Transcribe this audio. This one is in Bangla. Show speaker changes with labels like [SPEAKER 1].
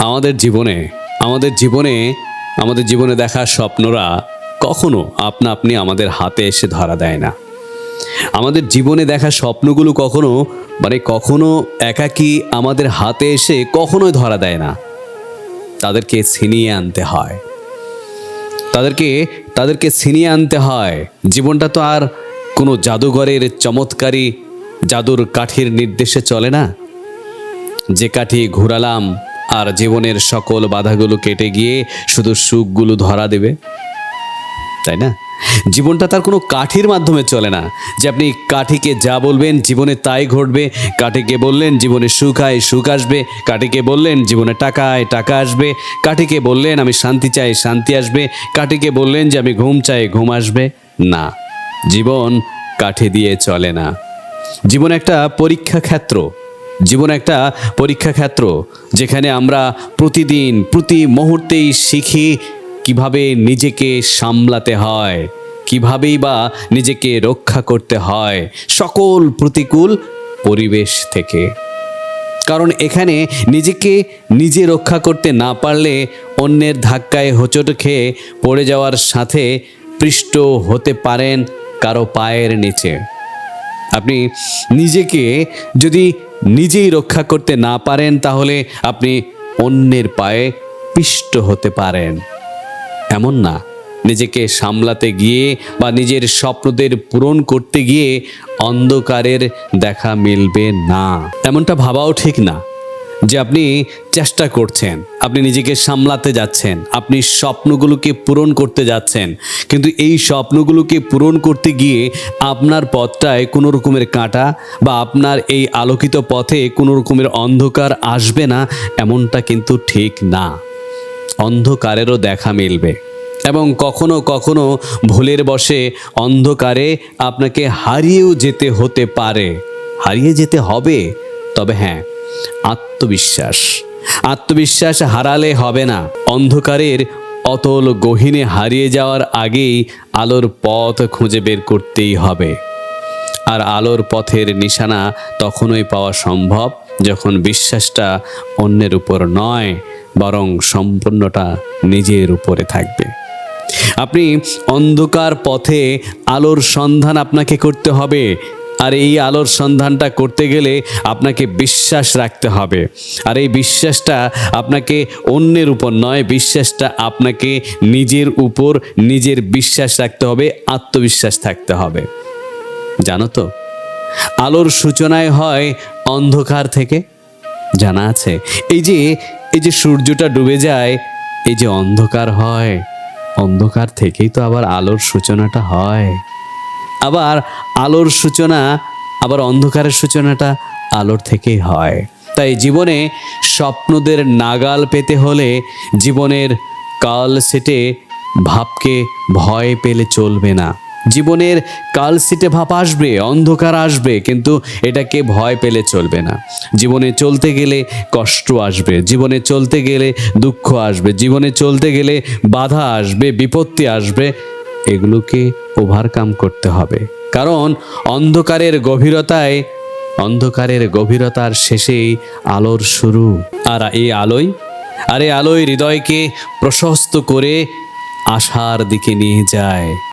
[SPEAKER 1] আমাদের জীবনে আমাদের জীবনে আমাদের জীবনে দেখা স্বপ্নরা কখনো আপনা আপনি আমাদের হাতে এসে ধরা দেয় না। আমাদের জীবনে দেখা স্বপ্নগুলো কখনো মানে কখনো একাকী আমাদের হাতে এসে কখনোই ধরা দেয় না। তাদেরকে ছিনিয়ে আনতে হয়। তাদেরকে তাদেরকে ছিনিয়ে আনতে হয়। জীবনটা তো আর কোনো জাদুঘরের চমৎকারী জাদুর কাঠির নির্দেশে চলে না। যে কাঠি ঘোরালাম আর জীবনের সকল বাধাগুলো কেটে গিয়ে শুধু সুখগুলো ধরা দেবে? তাই না? জীবনটা তার কোনো কাঠির মাধ্যমে চলে না। যে আপনি কাঠিকে যা বলবেন, জীবনে তাই ঘটবে। কাঠিকে বললেন, জীবনে সুখ আয়, সুখ আসবে। কাঠিকে বললেন, জীবনে টাকা আয়, টাকা আসবে। কাঠিকে বললেন, আমি শান্তি চাই, শান্তি আসবে। কাঠিকে বললেন যে, আমি ঘুম চাই, ঘুম আসবে। না, জীবন কাঠি দিয়ে চলে না। জীবন একটা পরীক্ষা ক্ষেত্র জীবন একটা পরীক্ষা ক্ষেত্র যেখানে আমরা প্রতিদিন, প্রতি মুহূর্তেই শিখি কীভাবে নিজেকে সামলাতে হয়, কিভাবেই বা নিজেকে রক্ষা করতে হয় সকল প্রতিকূল পরিবেশ থেকে। কারণ এখানে নিজেকে নিজে রক্ষা করতে না পারলে অন্যের ধাক্কায় হোঁচট খেয়ে পড়ে যাওয়ার সাথে পৃষ্ঠ হতে পারেন কারও পায়ের নিচে। আপনি নিজেকে যদি নিজেই রক্ষা করতে না পারেন, তাহলে আপনি অন্যের পায়ে পিষ্ট হতে পারেন। এমন না, নিজেকে সামলাতে গিয়ে বা নিজের স্বপ্নদের পূরণ করতে গিয়ে অন্ধকারের দেখা মিলবে না। এমনটা ভাবাও ঠিক না। যে আপনি চেষ্টা করছেন, আপনি নিজেকে সামলাতে যাচ্ছেন, আপনি স্বপ্নগুলোকে পূরণ করতে যাচ্ছেন, কিন্তু এই স্বপ্নগুলোকে পূরণ করতে গিয়ে আপনার পথটায় কোনো রকমের কাঁটা বা আপনার এই আলোকিত পথে কোনো রকমের অন্ধকার আসবে না, এমনটা কিন্তু ঠিক না। অন্ধকারেরও দেখা মিলবে এবং কখনো কখনো ভুলের বসে অন্ধকারে আপনাকে হারিয়েও যেতে হতে পারে। হারিয়ে যেতে হবে, তবে হ্যাঁ আত্মবিশ্বাস। আত্মবিশ্বাস হারালে হবে না। অন্ধকারের অতল গহীনে হারিয়ে যাওয়ার আগেই আলোর পথ খুঁজে বের করতেই হবে। আর আলোর পথের নিশানা তখনই পাওয়া সম্ভব যখন বিশ্বাসটা অন্যের উপর নয়, বরং সম্পূর্ণটা নিজের উপরে থাকবে। আপনি অন্ধকার পথে আলোর সন্ধান আপনাকে করতে হবে। আর এই আলোর সন্ধানটা করতে গেলে আপনাকে বিশ্বাস রাখতে হবে। আর এই বিশ্বাসটা আপনাকে অন্যের উপর নয়, বিশ্বাসটা আপনাকে নিজের উপর নিজের বিশ্বাস রাখতে হবে, আত্মবিশ্বাস থাকতে হবে। জানো তো, আলোর সূচনায় হয় অন্ধকার থেকে, জানা আছে? এই যে এই যে সূর্যটা ডুবে যায়, এই যে অন্ধকার হয়, অন্ধকার থেকেই তো আবার আলোর সূচনাটা হয়। আবার আলোর সূচনা আবার অন্ধকারের সূচনাটা আলোর থেকেই হয়। তাই জীবনে স্বপ্নদের নাগাল পেতে হলে জীবনের কাল সেটে ভাবকে ভয় পেলে চলবে না। জীবনের কাল সিটে ভাব আসবে, অন্ধকার আসবে, কিন্তু এটাকে ভয় পেলে চলবে না। জীবনে চলতে গেলে কষ্ট আসবে, জীবনে চলতে গেলে দুঃখ আসবে, জীবনে চলতে গেলে বাধা আসবে, বিপত্তি আসবে এগুলোকে ওভারকাম করতে হবে। কারণ অন্ধকারের গভীরতায়, অন্ধকারের গভীরতার শেষেই আলোর শুরু। আর এই আলোয়, আর এই আলোয় হৃদয়কে প্রশস্ত করে আশার দিকে নিয়ে যায়।